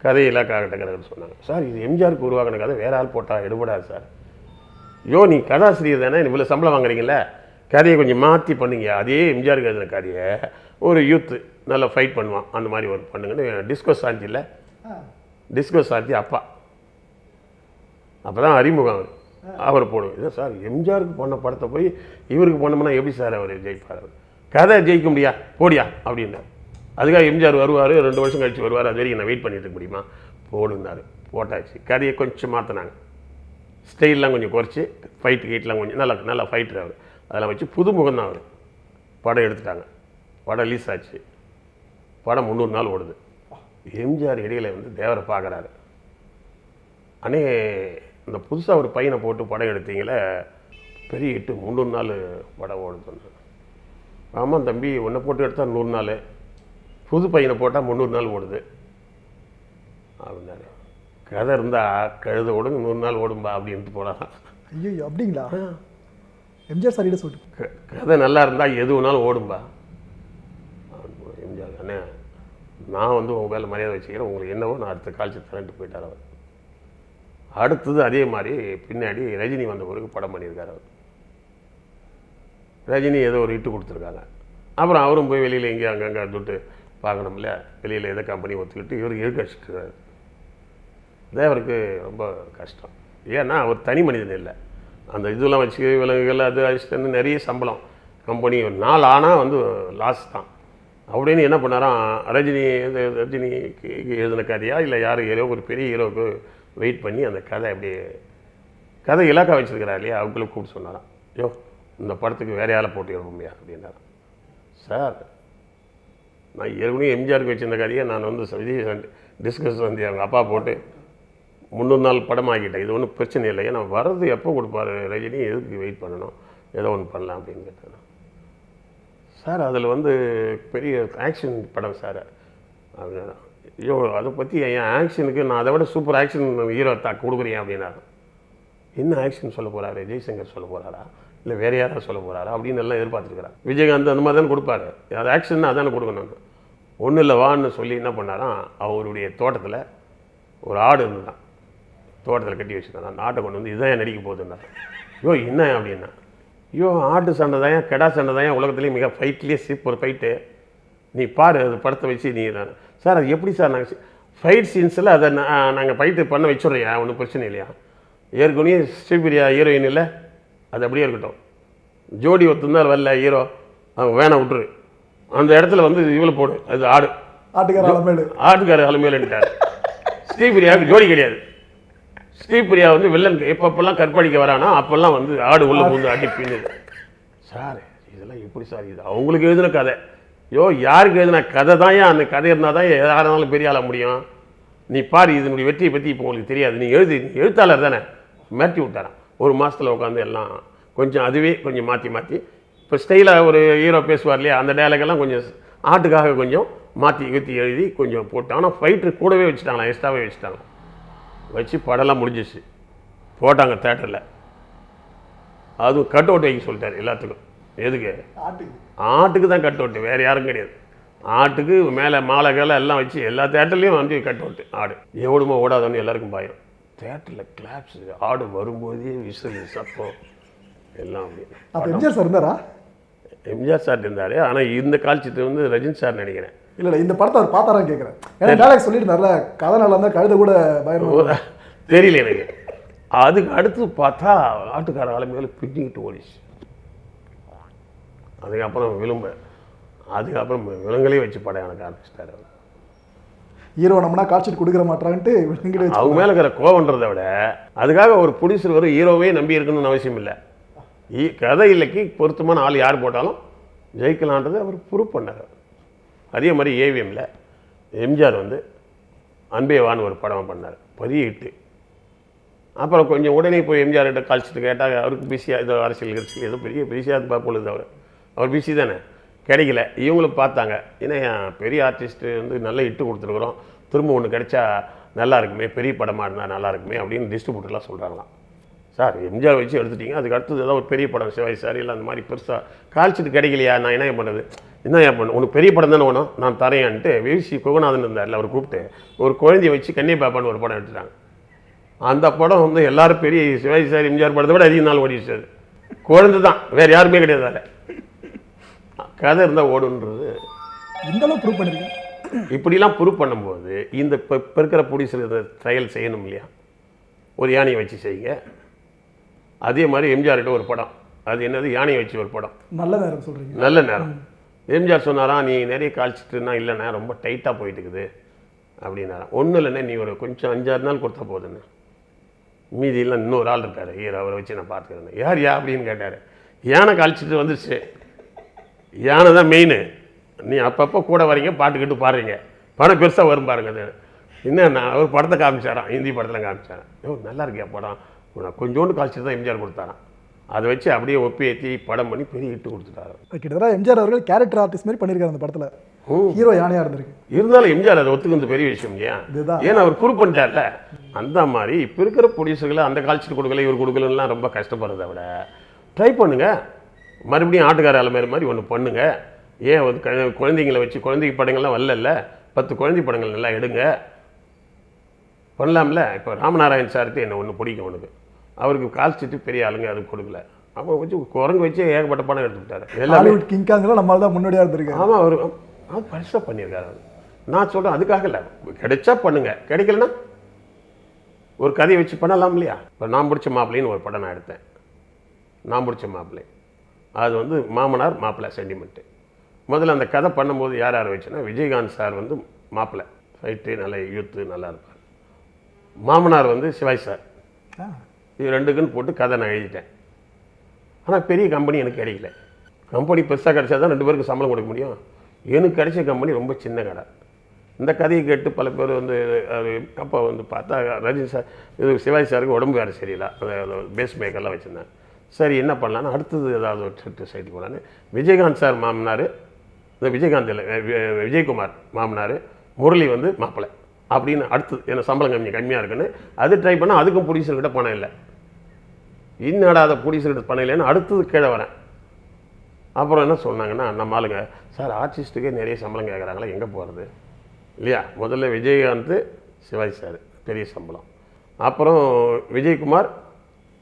கதையெல்லாம் காகட்டக்கிறன்னு சொன்னாங்க. சார் இது எம்ஜிஆருக்கு உருவாக்கின கதை வேற ஆள் போட்டால் எடுபடாது சார். ஐயோ நீ கதாசிரியர் தானே இவ்வளோ சம்பளம் வாங்குறீங்களே கதையை கொஞ்சம் மாற்றி பண்ணுங்க. அதே எம்ஜிஆருக்கு எழுதின கதையை ஒரு யூத்து நல்லா ஃபைட் பண்ணுவான். அந்த மாதிரி ஒரு பண்ணுங்கன்னு டிஸ்கோ சாந்தி இல்லை டிஸ்கோ சாந்தி அப்பா. அப்போ தான் அறிமுகம் அவர். அவர் போடுவேன் இதான் சார் எம்ஜிஆருக்கு பண்ண படத்தை போய் இவருக்கு பண்ணோம்னா எப்படி சார் அவர் ஜெயிப்பார் அவர்? கதை ஜெயிக்க முடியா? போடியா? அப்படின்னார் அதுக்காக எம்ஜிஆர் வருவார் ரெண்டு வருஷம் கழிச்சு வருவார். அது வரைக்கும் நான் வெயிட் பண்ணிட்டு இருக்க முடியுமா? போடுனாரு போட்டாச்சு. கதையை கொஞ்சம் மாற்றினாங்க ஸ்டைல்லாம் கொஞ்சம் குறைச்சி ஃபைட்டு கீட்லாம் கொஞ்சம் நல்லா நல்லா ஃபைட்டர் அவர். அதெல்லாம் வச்சு புது முகம் தான் அவர். படம் எடுத்துட்டாங்க. படம் ரிலீஸ் ஆச்சு. படம் முந்நூறு நாள் ஓடுது. எம்ஜிஆர் இடையில வந்து தேவரை பார்க்குறாரு. அண்ணே இந்த புதுசாக ஒரு பையனை போட்டு படம் எடுத்தீங்களே பெரிய ஹிட்டு முந்நூறு நாள் படம் ஓடுதுன்னு ஆமாம் தம்பி உன்னை போட்டு எடுத்தால் நூறு நாள். புது பையனை போட்டால் முந்நூறு நாள் ஓடுது. அப்படின்னாரு. கதை இருந்தால் கழுத ஓடுங்க நூறு நாள் ஓடும்பா அப்படின்ட்டு போலாம் ஐயோ அப்படிங்களா? எம்ஜிஆர் சாரியிட சொல்லிட்டு க- கதை நல்லா இருந்தால் எது வேணாலும் ஓடும்பா. அப்படின்னு எம்ஜிஆர் அண்ணே நான் வந்து உங்கள் மேலே மரியாதை வச்சுக்கிறேன். உங்களுக்கு என்னவோ நான் அடுத்த கால்ச்சி தரேன்ட்டு போயிட்டார் அவர். அடுத்தது அதே மாதிரி பின்னாடி ரஜினி வந்த பிறகு படம் பண்ணியிருக்காரு அவர். ரஜினி ஏதோ ஒரு இட்டு கொடுத்துருக்காங்க. அப்புறம் அவரும் போய் வெளியில் எங்கேயும் அங்கங்கே துட்டு பார்க்கணும்ல வெளியில் எதை கம்பெனி ஒத்துக்கிட்டு இவர் இதை அவருக்கு ரொம்ப கஷ்டம். ஏன்னா அவர் தனி மனிதன் இல்லை. அந்த இதெல்லாம் வச்சு விலங்குகள் அது அசிஸ்டன்ட் நிறைய சம்பளம். கம்பெனி ஒரு நாள் ஆனால் வந்து லாஸ் தான். அப்படின்னு என்ன பண்ணாராம்? ரஜினி ரஜினிக்கு எழுதின கதையா? இல்லை யார் ஹீரோ ஒரு பெரிய ஹீரோவுக்கு வெயிட் பண்ணி அந்த கதை அப்படியே கதை இலாக்கா வச்சிருக்கிறார் இல்லையா? அவங்களும் கூப்பிட்டு சொன்னாராம். யோ இந்த படத்துக்கு வேற யாரை போட்டு எழுதுமையா அப்படின்னாராம் சார் நான் ஏற்கனவே எம்ஜிஆருக்கு வச்சிருந்த கதையை நான் வந்து விஜய் டிஸ்கஸ் வந்து அவங்க அப்பா போட்டு முந்நூறு நாள் படம் ஆகிட்டேன் இது ஒன்றும் பிரச்சனை இல்லை ஏன்னா வர்றது எப்போ கொடுப்பாரு ரஜினி? எதுக்கு வெயிட் பண்ணணும்? ஏதோ ஒன்று பண்ணலாம் அப்படின்னு கேட்டேன் சார் அதில் வந்து பெரிய ஆக்ஷன் படம் சார். அப்படின்னா ஐயோ அதை பற்றி என் ஆக்ஷனுக்கு நான் அதை விட சூப்பர் ஆக்ஷன் ஹீரோ தா கொடுக்குறேன் அப்படின்னாரு. என்ன ஆக்ஷன் சொல்ல போகிறாரு ஜெய்சங்கர் சொல்ல போகிறாரா இல்லை வேறு யாராவது சொல்ல போகிறாரா அப்படின்னு எல்லாம் எதிர்பார்த்துருக்கிறார். விஜயகாந்த் அந்த மாதிரி தானே கொடுப்பாரு. அது ஆக்ஷன் அதானே கொடுக்கணும் ஒன்றும் இல்லை வான்னு சொல்லி என்ன பண்ணாராம் அவருடைய தோட்டத்தில் ஒரு ஆடு இருந்தான் தோட்டத்தில் கட்டி வச்சுருந்தான் அந்த ஆட்டை கொண்டு வந்து இதுதான் நடிக்க போகுதுன்னாரு. ஐயோ என்ன அப்படின்னா? ஐயோ ஆட்டு சண்டை தான் கெடா சண்டை தான் உலகத்துலேயே மிக ஃபைட்லேயே சூப்பர் ஃபைட்டு நீ பாரு அது படத்தை வச்சு நீ சார் அது எப்படி சார் நாங்கள் ஃபைட் சீன்ஸில் அதை நாங்கள் ஃபைட்டு பண்ண வச்சுட்றியா ஒன்றும் பிரச்சனை இல்லையா? ஏற்கனவே ஸ்ரீபிரியா ஹீரோயின் இல்லை? அது அப்படியே இருக்கட்டும். ஜோடி ஒருத்தந்தால் வரல ஹீரோ அவங்க வேணாம் விட்டுரு. அந்த இடத்துல வந்து இவ்வளோ போடு. அது ஆடு. ஆட்டுக்கார அலமேடு ஆட்டுக்கார அலுமையிலன்ட்டார் ஸ்ரீபிரியாவுக்கு ஜோடி கிடையாது. ஸ்ரீபிரியா வந்து வில்லன் எப்பப்பெல்லாம் கற்பழிக்க வரானோ அப்பெல்லாம் வந்து ஆடு உள்ள பூந்து அடி பின்னுது. சார் இதெல்லாம் எப்படி சார் இது? அவங்களுக்கு எழுதின கதை. ஐயோ யாருக்கு எழுதின கதை தான் ஏன் அந்த கதை இருந்தால் தான் யாராலும் பெரிய ஆள முடியும்? நீ பாரு இதனுடைய வெற்றியை பற்றி இப்போ உங்களுக்கு தெரியாது. நீ எழுதி நீ எழுத்தாளர் தானே. மிரட்டி விட்டாரான் ஒரு மாதத்தில் உட்காந்து எல்லாம் கொஞ்சம் அதுவே கொஞ்சம் மாற்றி மாற்றி இப்போ ஸ்டைலாக ஒரு ஹீரோ பேசுவார் இல்லையா? அந்த டயலாகெல்லாம் கொஞ்சம் ஆட்டுக்காக கொஞ்சம் மாற்றி ஊற்றி எழுதி கொஞ்சம் போட்டு. ஆனால் ஃபைட்டர் கூடவே வச்சுட்டாங்களா எக்ஸ்ட்ராவே வச்சுட்டாங்க வச்சு படம்லாம் முடிஞ்சிச்சு போட்டாங்க தேட்டரில் அதுவும் கட் அவுட் வைக்க சொல்லிட்டார் எல்லாத்துக்கும். எதுக்கு? ஆட்டுக்கு. ஆட்டுக்கு தான் கட் அவுட்டு வேறு யாரும் கிடையாது. ஆட்டுக்கு மேலே மாலை கீழே எல்லாம் வச்சு எல்லா தேட்டர்லேயும் வந்து கட் அவுட்டு ஆடு. ஓடுமோ ஓடாதோன்னு எல்லாருக்கும் பயம். தேட்டரில் கிளாப்ஸ் ஆடு வரும்போதே விசில் சத்தம் எல்லாம் அப்படி. அப்போ எம்ஜிஆர் சார் இருந்தாரா? எம்ஜிஆர் சார் இருந்தார். ஆனால் இந்த கால்ச்சிட்டு வந்து ரஜினி சார் நினைக்கிறேன். இல்ல இல்ல இந்த படத்தை அவர் பார்த்தாரான்னு கேட்குறேன் ஏன்னா டேரக்ட் சொல்லியிருந்தார்ல கதை நல்லா இருந்தால் கழுத கூட பயமா தெரியல எனக்கு. அதுக்கு அடுத்து பார்த்தா ஆட்டுக்கார ஆளுமையில பின்னிக்கிட்டு ஓடிச்சு. அதுக்கப்புறம் விளிம்ப. அதுக்கப்புறம் விலங்குகளே வச்சு படம் எனக்கு ஆரம்பிச்சிட்டாரு அவர். ஹீரோ நம்மனா காட்சி கொடுக்குற மாட்டான்ட்டு அவங்க மேலே இருக்கிற கோவன்றதை விட அதுக்காக ஒரு ப்ரொடியூசர் வரும் ஹீரோவே நம்பி இருக்கணும்னு அவசியம் இல்லை. கதை இல்லைக்கு பொருத்தமான ஆள் யார் போட்டாலும் ஜெயிக்கலான்றது அவர் ப்ரூவ் பண்ணார். அதே மாதிரி ஏவிஎம்ல எம்ஜிஆர் வந்து அன்பேவான்னு ஒரு படம் பண்ணார். பெரிய ஹிட்டு அப்புறம் கொஞ்சம் உடனே போய் எம்ஜிஆர் கிட்ட கால்ச்சிட்டு கேட்டால் அவருக்கு பிஸியாக ஏதோ அரசியல் கிரசியல் ஏதோ பெரிய பிஸியாக பார்ப்பொழுது அவர். அவர் பிஸி தானே? கிடைக்கல. இவங்களும் பார்த்தாங்க. ஏன்னா பெரிய ஆர்டிஸ்ட்டு வந்து நல்லா இட்டு கொடுத்துருக்குறோம். திரும்ப ஒன்று கிடைச்சா நல்லா இருக்குமே பெரிய படமாக இருந்தால் நல்லா இருக்குமே அப்படின்னு டிஸ்ட்ரிபியூட்டர்லாம் சொல்கிறாங்களாம் சார் எம்ஜிஆர் வச்சு எடுத்துட்டீங்க. அதுக்கு அடுத்தது ஏதாவது ஒரு பெரிய படம் சிவாய் சார் இல்லை அந்த மாதிரி பெருசாக கால்ச்சிட்டு கிடைக்கலையா? நான் என்ன பண்ணுறது என்ன ஏன் பண்ண? உனக்கு பெரிய படம் தானே வேணும். நான் தரேன்ட்டு விசி குகநாதன் இருந்தார்ல அவர் கூப்பிட்டு ஒரு குழந்தைய வச்சு கண்ணே பாப்பான்னு ஒரு படம் எடுத்துட்டாங்க. அந்த படம் வந்து எல்லாரும் பெரிய சிவாஜி சார் எம்ஜிஆர் படத்தை விட அதிக நாள் ஓடிச்சு குழந்தை தான் வேறு யாருமே கிடையாது அதில். கதை இருந்தால் ஓடுன்றது. இந்த அளவு ப்ரூவ் பண்ணிருக்கேன் இப்படிலாம் ப்ரூவ் பண்ணும்போது இந்த இப்போ இப்போ இருக்கிற ப்ரொடியூசர் இதை ட்ரையல் செய்யணும் இல்லையா? ஒரு யானையை வச்சு செய்யுங்க. அதே மாதிரி எம்ஜிஆர்கிட்ட ஒரு படம். அது என்னது? யானையை வச்சு ஒரு படம். நல்ல நேரம் சொல்றீங்க. நல்ல நேரம். எம்ஜிஆர் சொன்னாராம் நீ நிறைய காய்ச்சிட்டுனா இல்லைண்ணே ரொம்ப டைட்டாக போயிட்டு இருக்குது அப்படின்னாராம் ஒன்றும் இல்லைண்ணே நீ ஒரு கொஞ்சம் அஞ்சாறு நாள் கொடுத்தா போதுண்ணே மீதியெல்லாம் இன்னொரு ஆள் இருக்காரு ஹீரோ. அவரை வச்சு நான் பார்த்துக்கிறேன் யார் யா? அப்படின்னு கேட்டார். யானை கழிச்சிட்டு வந்துருச்சு. யானை தான் மெயின் நீ அப்பப்போ கூட வரீங்க பாட்டுக்கிட்டு பாடுறீங்க. படம் பெருசாக வரும் பாருங்க அது. என்ன நான் அவர் படத்தை காமிச்சாராம் ஹிந்தி படத்தில் காமிச்சாராம். ஓ நல்லா இருக்கியா படம்? நான் கொஞ்சோண்டு காய்ச்சிட்டு தான் எம்ஜிஆர் கொடுத்தாராம். அதை வச்சு அப்படியே ஒப்பி ஏற்றி படம் பண்ணி பெரிய ஹிட்டு கொடுத்துட்டாரு. கிட்டத்தட்ட எம்ஜிஆர் அவர்கள் கேரக்டர் ஆர்டிஸ்ட் மாதிரி பண்ணியிருக்காரு அந்த படத்துல. ஹீரோ யானையா இருந்திருக்கு. இருந்தாலும் எம்ஜிஆர் அதை ஒத்துக்கிறது பெரிய விஷயம் இல்லையா? இதுதான். ஏன்னா அவர் ப்ரூவ் பண்ணிட்டார்ல. அந்த மாதிரி இப்போ இருக்கிற ப்ரொடியூசர்களை அந்த கால்ச்சிட்டு கொடுக்கல இவர் கொடுக்கலன்னா ரொம்ப கஷ்டப்படுறதை விட. ட்ரை பண்ணுங்க. மறுபடியும் ஆட்டுக்கார அலமேறு மாதிரி ஒன்று பண்ணுங்க. ஏன் வந்து குழந்தைங்களை வச்சு குழந்தைங்க படங்கள்லாம் வரல பத்து குழந்தை படங்கள் நல்லா எடுங்க. பண்ணலாம்ல? இப்போ ராமநாராயண் சார்ட்டு என்ன ஒன்று பிடிக்கும் உனக்கு? அவருக்கு கால் சீட்டு பெரிய ஆளுங்க அது கொடுக்கல. அப்போ வச்சு குரங்கு வச்சு ஏகப்பட்ட படம் எடுத்துக்கிட்டாரு. எல்லாமே கிங்காங்கெல்லாம் நம்மளால தான் முன்னாடியா இருந்திருக்கு ஆமாம் அவர் அவர் பரிசாக பண்ணியிருக்காரு அவர். நான் சொல்கிறேன் அதுக்காக இல்லை. கிடைச்சா பண்ணுங்க. கிடைக்கலனா ஒரு கதையை வச்சு பண்ணலாம் இல்லையா இப்போ நான் பிடிச்ச மாப்பிள்ளைன்னு ஒரு படம் நான் எடுத்தேன். நான் பிடிச்ச மாப்பிள்ளை. அது வந்து மாமனார் மாப்பிள்ளை சென்டிமெண்ட்டு முதல்ல அந்த கதை பண்ணும்போது யார் யார் வச்சுன்னா விஜயகாந்த் சார் வந்து மாப்பிள்ளை. ஃபைட்டு நல்ல யூத்து நல்லா இருப்பார். மாமனார் வந்து சிவாஜி சார் இது ரெண்டுக்குன்னு போட்டு கதை நான் எழுதிட்டேன். ஆனால் பெரிய கம்பெனி எனக்கு கிடைக்கல. கம்பெனி பெருசாக கிடைச்சா தான் ரெண்டு பேருக்கு சம்பளம் கொடுக்க முடியும். எனக்கு கிடைச்ச கம்பெனி ரொம்ப சின்ன கடை. இந்த கதையை கேட்டு பல பேர் வந்து அது அப்போ வந்து பார்த்தா ரஜினி சார் இது சிவாஜி சாருக்கு உடம்பு வேறு சரியில்லை. பேஸ் மேக்கர்லாம் வச்சுருந்தேன் சரி என்ன பண்ணலான்னு அடுத்தது ஏதாவது ஒரு சைடு போகலான்னு விஜயகாந்த் சார் மாமனார் இந்த விஜயகாந்த் இல்லை விஜயகுமார் மாமனார் முரளி வந்து மாப்பிள்ளை அப்படின்னு அடுத்தது ஏன்னா சம்பளம் கம்மி கம்மியாக இருக்குன்னு அது ட்ரை பண்ணால் அதுக்கும் ப்ரொடியூசர்கிட்ட பணம் இல்லை. இன்னடா அதை பணம் இல்லைன்னு அடுத்தது கீழே வரேன். அப்புறம் என்ன சொன்னாங்கன்னா நம்ம ஆளுங்க சார் ஆர்டிஸ்ட்டுக்கே நிறைய சம்பளம் கேட்குறாங்களா எங்கே போகிறது இல்லையா? முதல்ல விஜயகாந்த் சிவாஜி சார் பெரிய சம்பளம். அப்புறம் விஜயகுமார்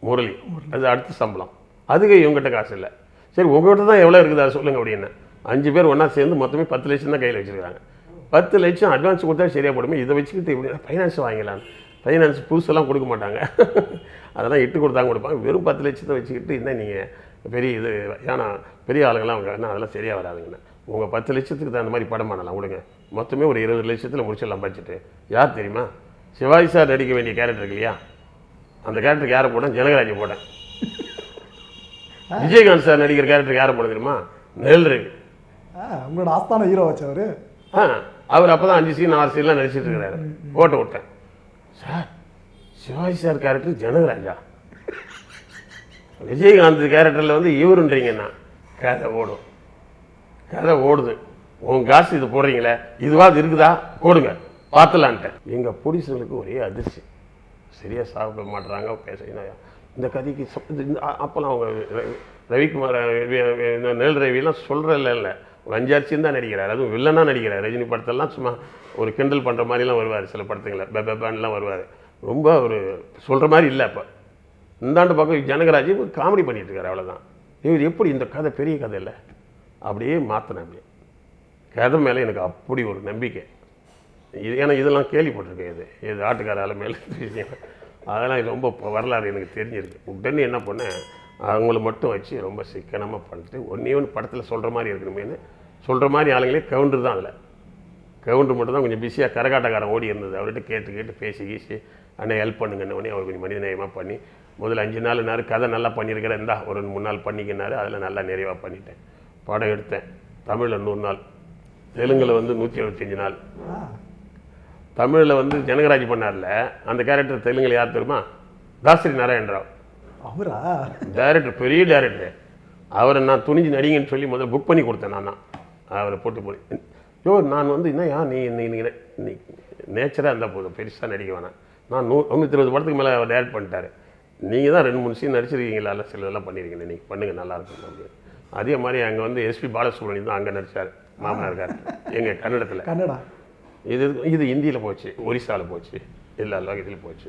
முரளி. அது அடுத்த சம்பளம். அதுக்கு இவங்ககிட்ட காசு இல்லை. சரி உங்கள்கிட்ட தான் எவ்வளோ இருக்குது அதை சொல்லுங்க அப்படின்னு. அஞ்சு பேர் ஒன்றா சேர்ந்து மொத்தமே பத்து லட்சம் தான் கையில் வச்சுருக்காங்க. பத்து லட்சம் அட்வான்ஸ் கொடுத்தா சரியாக போடுமே. இதை வச்சுக்கிட்டு இப்படி ஃபைனான்ஸ் வாங்கிக்கலாம் ஃபைனான்ஸ் புதுசெல்லாம் கொடுக்க மாட்டாங்க. *laughs* அதெல்லாம் இட்டு கொடுத்தாங்க கொடுப்பாங்க. வெறும் பத்து லட்சத்தை வச்சுக்கிட்டு என்ன நீங்கள் பெரிய இது ஏன்னா பெரிய ஆளுங்களாம் அவங்க என்ன அதெல்லாம் சரியாக வராதுங்கண்ணா. உங்கள் பத்து லட்சத்துக்கு தகுந்த மாதிரி படம் பண்ணலாம் கொடுங்க மொத்தமே ஒரு இருபது லட்சத்தில் முடிச்சிடலாம் பட்ஜெட்டு யார் தெரியுமா? சிவாஜி சார் நடிக்க வேண்டிய கேரக்டர் இருக்கு இல்லையா? அந்த கேரக்டருக்கு யாரை போட்டேன்? ஜனகராஜை போட்டேன். விஜயகாந்த் சார் நடிக்கிற கேரக்டருக்கு யாரை போட தெரியுமா? நெல் ரவி ஆ, உங்களோட ஆஸ்தான ஹீரோ வச்சவரு ஆ அவர் அப்போ தான் அஞ்சு சீன் ஆறு சீன்லாம் நடிச்சிட்டு இருக்கிறாரு போட்டு விட்டேன். Sir Sivaji sir character Janagaraja. Vijayakanth கேரக்டரில் வந்து இவருன்றீங்கன்னா கதை ஓடும். கதை ஓடுது. உன் காசு இது போடுறீங்களே இதுவாது இருக்குதா? போடுங்க. பார்த்துலான்ட்டேன். எங்கள் ப்ரொடியூசர்களுக்கு ஒரே அதிர்ச்சி. சரியாக சாப்பிட மாட்டுறாங்க பேச இந்த கதைக்கு இது அப்போலாம் அவங்க ரவி- ரவிக்குமார் இந்த நெல் ரவிலாம் சொல்கிறதில்ல இல்லை. ஒரு அஞ்சாறு தான் நடிக்கிறார். அதுவும் வில்லனாக நடிக்கிறார். ரஜினி படத்தெல்லாம் சும்மா ஒரு கிண்டல் பண்ணுற மாதிரிலாம் வருவார் சில படத்துங்களை பெபேபான்லாம் வருவார். ரொம்ப ஒரு சொல்கிற மாதிரி இல்லை அப்போ. இந்தாண்டு பக்கம் ஜனகராஜ் காமெடி பண்ணிட்டு இருக்காரு அவ்வளோதான் இவர் எப்படி இந்த கதை பெரிய கதை இல்லை அப்படியே மாற்றினேன் அப்படியே கதை மேலே எனக்கு அப்படி ஒரு நம்பிக்கை. இது ஏன்னா இதெல்லாம் கேள்விப்பட்டிருக்கேன் இது. இது ஆட்டுக்கார ஆளு மேலே அதெல்லாம் இது ரொம்ப வரலாறு எனக்கு தெரிஞ்சிருக்கு. உடனே என்ன பண்ணேன் அவங்கள மட்டும் வச்சு ரொம்ப சிக்கனமாக பண்ணிட்டு ஒன்றே ஒன்று படத்தில் சொல்கிற மாதிரி இருக்கணுமேனு சொல்கிற மாதிரி ஆளுங்களே கவுண்டர் தான் அதில். கவுண்டர் மட்டும் தான் கொஞ்சம் பிஸியாக கரகாட்டக்காரன் ஓடி இருந்தது. அவர்கிட்ட கேட்டு கேட்டு பேசி கீசி அண்ணன் ஹெல்ப் பண்ணுங்கன்னு உடனே அவர் கொஞ்சம் மனிதநேயமாக பண்ணி முதல்ல அஞ்சு நாள் நேரம் கதை நல்லா பண்ணியிருக்கிறேன் இருந்தா ஒரு ரெண்டு மூணு நாள் பண்ணிக்கினாரு. அதில் நல்லா நிறைவாக பண்ணிட்டேன். படம் எடுத்தேன். தமிழில் நூறு நாள். தெலுங்கில் வந்து நூற்றி எழுபத்தஞ்சு நாள். தமிழில் வந்து ஜனகராஜ் பண்ணார்ல அந்த கேரக்டர் தெலுங்குல யார் தெரியுமா? தாசரி நாராயண ராவ். அவரா? டைரக்டர் பெரிய டைரக்டர் அவரை நான் துணிஞ்சு நடிங்கன்னு சொல்லி முதல்ல புக் பண்ணி கொடுத்தேன் நான் தான். அவரை போட்டு போய். யோ நான் வந்து என்னய்யா நீ நீ நீ- நேச்சராக இருந்தால் போதும். பெருசாக நடிக்க வேணாம். நான் நூ நூற்றி இருபது படத்துக்கு மேலே அவர் டைரக்ட் பண்ணிட்டாரு. நீங்கள் தான் ரெண்டு மூணு சீன் நடிச்சிருக்கீங்களா? இல்லை சில இதெல்லாம் பண்ணியிருக்கீங்க நீங்கள் பண்ணுங்கள் நல்லா இருக்கும் அப்படின்னு. அதே மாதிரி அங்கே வந்து எஸ்பி பாலசுப்ரமணியம் தான் அங்கே நடிச்சார். மாமனார் கேரக்டர் எங்கள் கன்னடத்தில். கன்னடா? இது இது இந்தியில் போச்சு ஒரிசாவில் போச்சு எல்லா இதுலையும் போச்சு.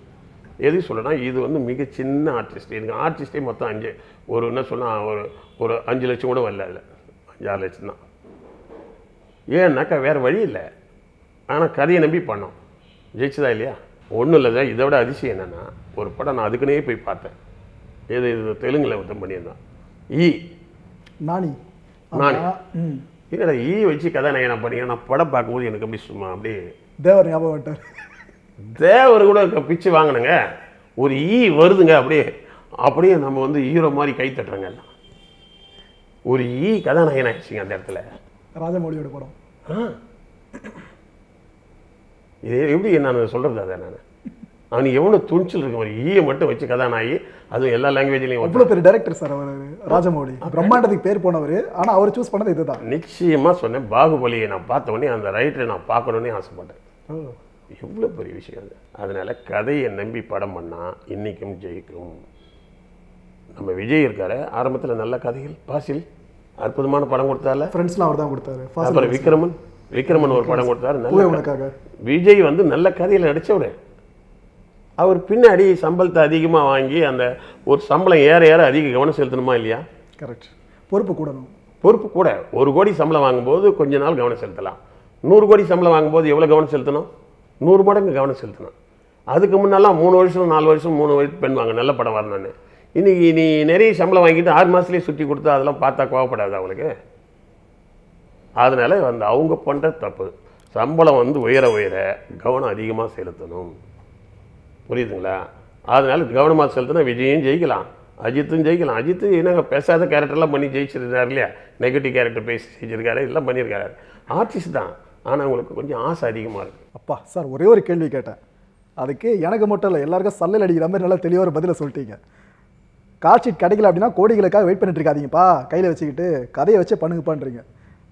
எது சொல்லனா இது வந்து மிக சின்ன ஆர்டிஸ்ட் இதுக்கு ஆர்டிஸ்டே மொத்தம் அஞ்சு ஒரு என்ன சொன்னால் ஒரு ஒரு அஞ்சு லட்சம் கூட வரல அதில். அஞ்சாறு லட்சம் தான். ஏன்னாக்கா வேறு வழி இல்லை. ஆனால் கதையை நம்பி பண்ணோம். ஜெயிச்சதா இல்லையா? ஒன்றும் இல்லை. சார் இதை விட அதிசயம் என்னென்னா ஒரு படம் நான் அதுக்குன்னே போய் பார்த்தேன். இது இது தெலுங்கில் ஒருத்தன் பண்ணியிருந்தான். ஈ நானி நானி. என்னடா ஈ வச்சு கதாநாயகன் பண்ணி நான் படம் பார்க்கும்போது எனக்கு அப்படி சும்மா அப்படியே தேவர் ஞாபகம் தேவர் கூட பிச்சு வாங்கினுங்க. ஒரு ஈ வருதுங்க அப்படியே. அப்படியே நம்ம வந்து ஹீரோ மாதிரி கை தட்டுறோங்க எல்லாம். ஒரு ஈ கதாநாயகன் ஆயிடுச்சுங்க அந்த இடத்துல. ராஜமௌலியோட படம். இது எப்படி நான் சொல்கிறது அதை நான்? அவனுக்கு எவ்வளோ துணிச்சல் இருக்கும் ஒரு ஈயை மட்டும் வச்சு கதாநாயகி. அதுவும் எல்லா லாங்குவேஜ்லையும் அவ்வளோ பெரிய டைரக்டர் சார் அவர் ராஜமௌலி. பிரம்மாண்டத்துக்கு பேர் போனவர். ஆனால் அவர் சூஸ் பண்ணது இதுதான். நிச்சயமாக சொன்னேன். பாகுபலியை நான் பார்த்த உடனே அந்த ரைட்டரை நான் பார்க்கணுன்னே ஆசைப்பட்டேன். எவ்வளோ பெரிய விஷயம் அது. அதனால கதையை நம்பி படம் பண்ணால் இன்றைக்கும் ஜெயிக்கும். நம்ம விஜய் இருக்காரு. ஆரம்பத்தில் நல்ல கதைகள். பாசில் அற்புதமான படம் கொடுத்தால ஃப்ரெண்ட்ஸ்லாம் அவர் தான் கொடுத்தாரு. அப்புறம் விக்ரமன். விக்ரமன் ஒரு படம் கொடுத்தாரு. நல்ல விஜய் வந்து நல்ல கதையில் நடித்தவர் அவர் பின்னாடி சம்பளத்தை அதிகமாக வாங்கி அந்த ஒரு சம்பளம் ஏற ஏற அதிக கவனம் செலுத்தணுமா இல்லையா? கரெக்ட் பொறுப்பு கூடணும். பொறுப்பு கூட. ஒரு கோடி சம்பளம் வாங்கும்போது கொஞ்ச நாள் கவனம் செலுத்தலாம். நூறு கோடி சம்பளம் வாங்கும்போது எவ்வளோ கவனம் செலுத்தணும்? நூறு மடங்கு கவனம் செலுத்தணும். அதுக்கு முன்னெல்லாம் மூணு வருஷம் நாலு வருஷம் மூணு வயசு பெண் வாங்க நல்ல படம் வரணும்னு. இன்னைக்கு நீ நிறைய சம்பளம் வாங்கிட்டு ஆறு மாதத்துலேயே சுற்றி கொடுத்தா அதெல்லாம் பார்த்தா கோவப்படாது அவங்களுக்கு அதனால வந்து அவங்க பண்ணுற தப்பு. சம்பளம் வந்து உயர உயர கவனம் அதிகமாக செலுத்தணும். புரியுதுங்களா? அதனால கவனமாக செலுத்தினா விஜயும் ஜெயிக்கலாம். அஜித்தும் ஜெயிக்கலாம். அஜித்து என்னங்க பேசாத கேரக்டர்லாம் பண்ணி ஜெயிச்சிருந்தார் இல்லையா? நெகட்டிவ் கேரக்டர் பேசி ஜெயிச்சிருக்காரு எல்லாம் பண்ணியிருக்காரு ஆர்டிஸ்ட் தான். ஆனால் உங்களுக்கு கொஞ்சம் ஆசை அதிகமாக இருக்குது அப்பா சார் ஒரே ஒரு கேள்வி கேட்டேன். அதுக்கு எனக்கு மட்டும் இல்லை எல்லாருக்கும் சல்லல் அடிக்கிற மாதிரி நல்லா தெளிவாக ஒரு பதிலை சொல்லிட்டீங்க. காட்சி கிடைக்கல அப்படின்னா கோடிகளுக்காக வெயிட் பண்ணிட்டு இருக்காதீங்கப்பா. கையில் வச்சுக்கிட்டு கதையை வச்சு பண்ணுங்கப்பான்றீங்க.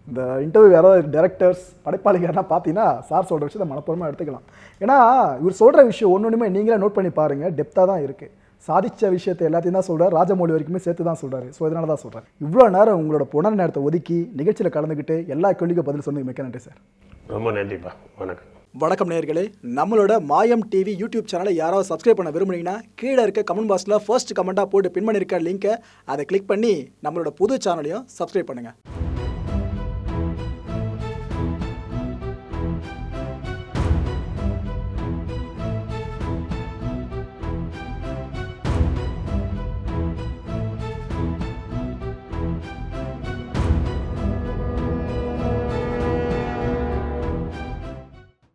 இந்த இன்டர்வியூ யாராவது டேரக்டர்ஸ் படைப்பாளிங்க யாரா பார்த்தீங்கன்னா சார் சொல்கிற விஷயத்தை மனப்பூர்வமாக எடுத்துக்கலாம். ஏன்னா இவர் சொல்கிற விஷயம் ஒன்று ஒன்றுமே நீங்களே நோட் பண்ணி பாருங்கள் டெப்த்தாக தான் இருக்குது சாதிச்ச விஷயத்தை எல்லாத்தையும் தான் சொல்கிறார் ராஜமௌழி வரைக்குமே சேர்த்து தான் சொல்கிறாரு ஸோ இதனால தான் சொல்கிறேன் இவ்வளோ நேரம் உங்களோட புனர் நேரத்தை ஒதுக்கி நிகழ்ச்சியில் கலந்துக்கிட்டு எல்லா கேள்விக்கும் பதில் சொன்னது மிக்க நன்றி சார் ரொம்ப நன்றிப்பா. வணக்கம். வணக்கம் நேயர்களே. நம்மளோட மாயம் டிவி யூடியூப் சேனலை யாராவது சப்ஸ்கிரைப் பண்ண விரும்புனீங்கன்னா கீழே இருக்க கமெண்ட் பாக்ஸில் ஃபர்ஸ்ட் கமெண்ட்டாக போட்டு பின் பண்ணியிருக்க லிங்கை அதை கிளிக் பண்ணி நம்மளோட புது சேனலையும் சப்ஸ்கிரைப் பண்ணுங்கள்